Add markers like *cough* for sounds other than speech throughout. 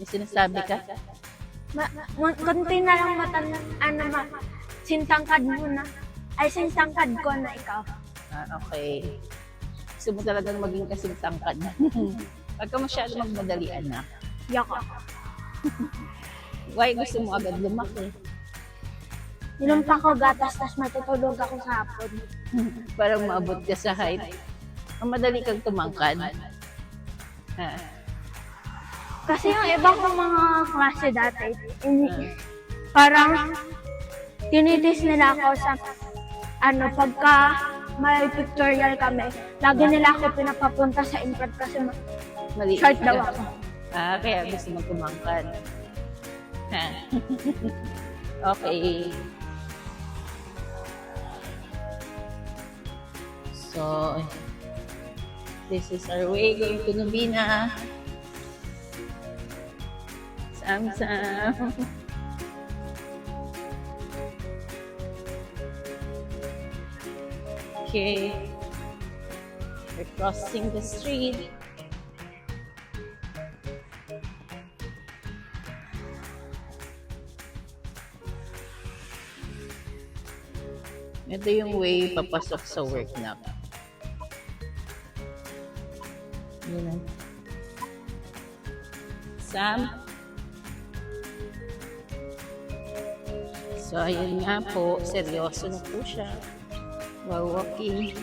May sinasabi ka? Ma, ma, konti na lang matan, ano ma, sintangkad mo na. Ay, sintangkad ko na ikaw. Ah, okay. Gusto mo talagang maging kasing tangkad. *laughs* Huwag ka masyado magmadali, anak. Yoko. Why gusto mo agad lumaki? Nilumpa ko gatas, tas matutulog ako sa hapon. *laughs* Para maabot ka sa height. Ang madali kang tumangkad. Ha? Kasi yung iba kong mga klase dati, ini- parang tinitis nila ako sa ano, pagka may pictorial kami, lagi nila ako pinapapunta sa improv kasi ma- Maliit short daw ako. Ah, kaya gusto mo tumangkad. *laughs* Okay. So, this is our way going to Nubina. Sam-sam. Okay. We're crossing the street. Ito yung way papasok sa work na. Yun. Sam? So, ayun nga po. Seryoso na po siya. Wow, walking.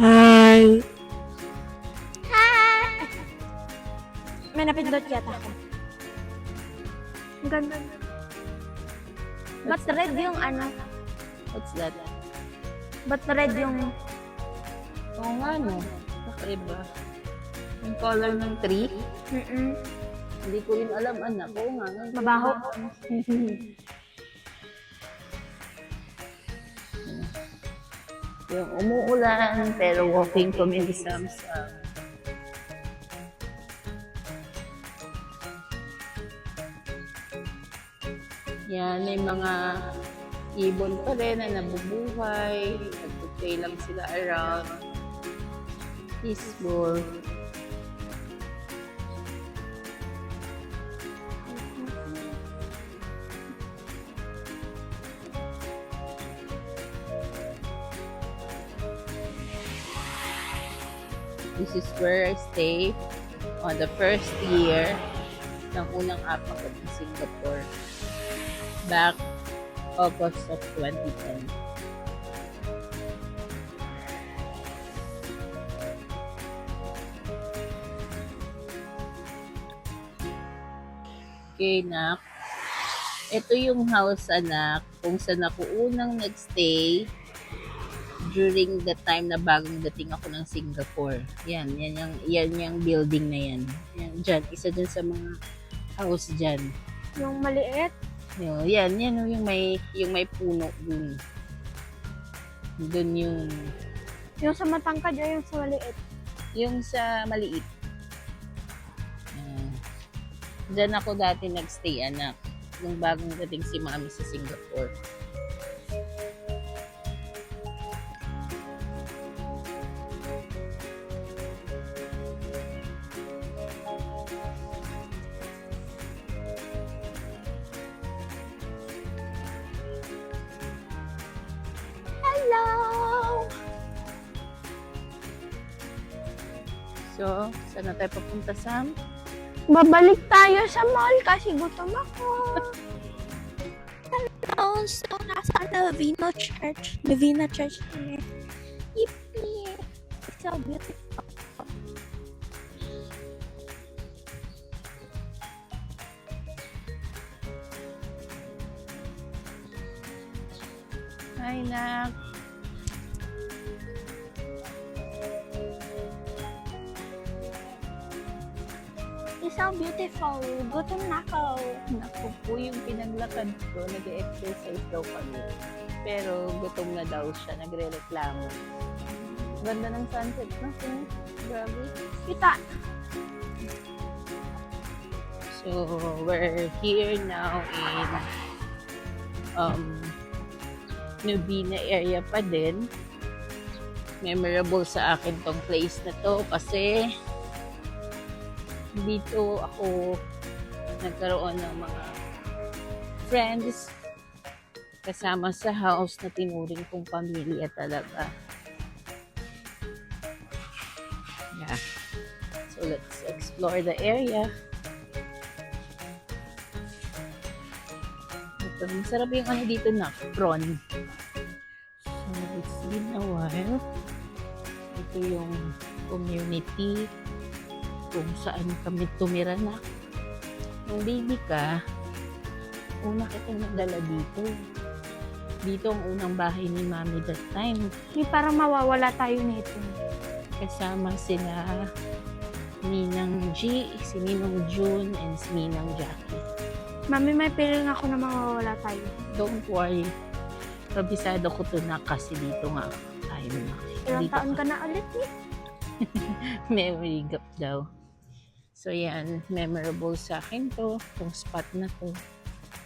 Hi! Hi! May napindot yata ako. Ang ganda. Ba't red yung ano? What's that? Ba't red yung... Oo nga, no. Kakaiba. Yung color ng tree. Mm-mm. Hindi ko rin alam, anak. Oo nga. Mabaho. *laughs* yung umuulan, pero walking kami ni Samsam. Yan, may mga ibon pa rin na nabubuhay. Nagpupay lang sila around. Peaceful. This is where I stay on the first year ng unang apak ko ng Singapore. Back August of 2010. Okay, nak. Ito yung house, anak, kung saan ako unang nagstay during the time na bagong dating ako ng Singapore. Yan, yan yung, yan yung building na yan. Yan, dyan, isa dyan sa mga house dyan. Yung maliit. Yo, yan, yan yung may yung may puno dun. Dun yung Yung sa matangkad o yung sa maliit. yung sa maliit. Uh, dyan ako dati nagstay anak nung bagong dating si mami sa Singapore. So, saan na tayo papunta, Sam? Babalik tayo sa mall kasi gutom ako. Hello! So, nasa Navino Church. Navina Church kami. Yippee! It's so beautiful. Hi, nak. So beautiful. Gutom na ako. Naku po yung pinaglakad ko, nag-exercise daw kami. Pero gutom na daw siya, nagre-reklamo. Ganda ng sunset na po. Grabe. Kita. So, we're here now in um, Nubina area pa din. Memorable sa akin tong place na to kasi dito ako nagkaroon ng mga friends kasama sa house na tinuring kong pamilya talaga. Yeah. So let's explore the area. Ito, masarap yung ano dito na, prawn. So it's been a while. Ito yung community kung saan kami tumira na. Nung baby ka, una kitang nadala dito. Dito ang unang bahay ni Mami that time. Di parang mawawala tayo nito. Kasama sila Ninang G, si Ninang June, and si Ninang Jackie. Mami, may feeling ako na mawawala tayo. Don't worry. Kabisado ko to na kasi dito nga tayo na. Ilang taon ka na ulit eh. memory gap daw. So yan, memorable sa akin to, tong spot na to.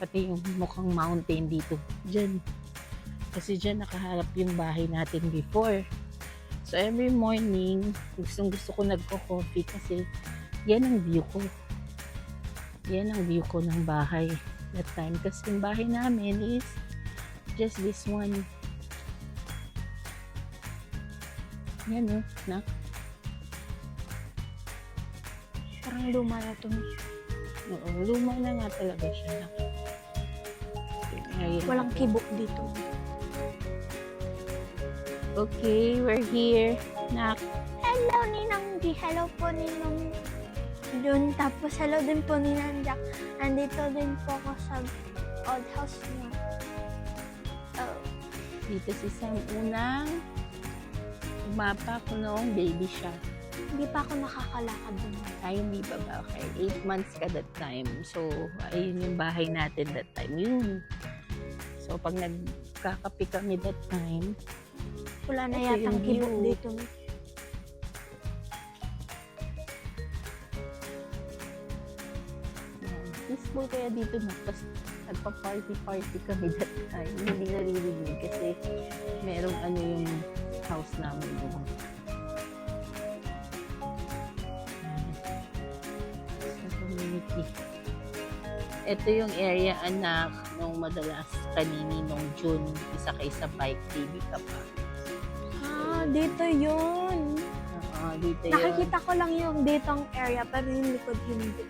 Pati yung mukhang mountain dito. Diyan. Kasi dyan nakaharap yung bahay natin before. So every morning, gustong gusto ko nagko-coffee kasi yan ang view ko. Yan ang view ko ng bahay that time. Kasi yung bahay namin is just this one. Yan oh, nak. Parang luma na to. Oo, luma na nga talaga siya. Ayun. Walang kibok dito. Okay, we're here. Nak, Hello, Ninang G. Hello po, Ninang Jun. Tapos, hello din po, Ninang Jack. Andito din po ako sa old house niyo. Oh, dito si Sam unang umapa ko noong baby siya. Hindi pa ako nakakalakad dun. Ay, hindi ba ba? Okay, 8 months ka that time. So, ayun yung bahay natin that time. Yun. So, pag nagkakapi kami that time, Wala na yung kibok view. dito. Peaceful kaya dito na. Tapos nagpa-party-party kami that time. Hindi naririnig kasi merong ano yung house namin doon. 2020. Ito yung area anak nung madalas kanini nung June, isa kay sa bike TV ka pa. Ah, dito yun. Oo, dito yun. Nakikita ko lang yung ditong area pero yung likod hindi.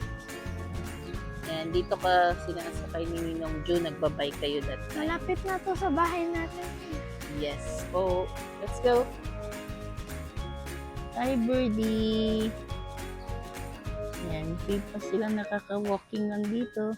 Ayan, dito ka sinasakay ni Ninong June, nagbabike kayo that time. Malapit na to sa bahay natin. Yes po. Let's go. Bye, birdie. Yan, hindi pa sila nakaka-walking lang dito.